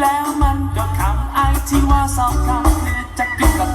แล้วมันก็คำไอที่ว่าสองคำจะกินกับ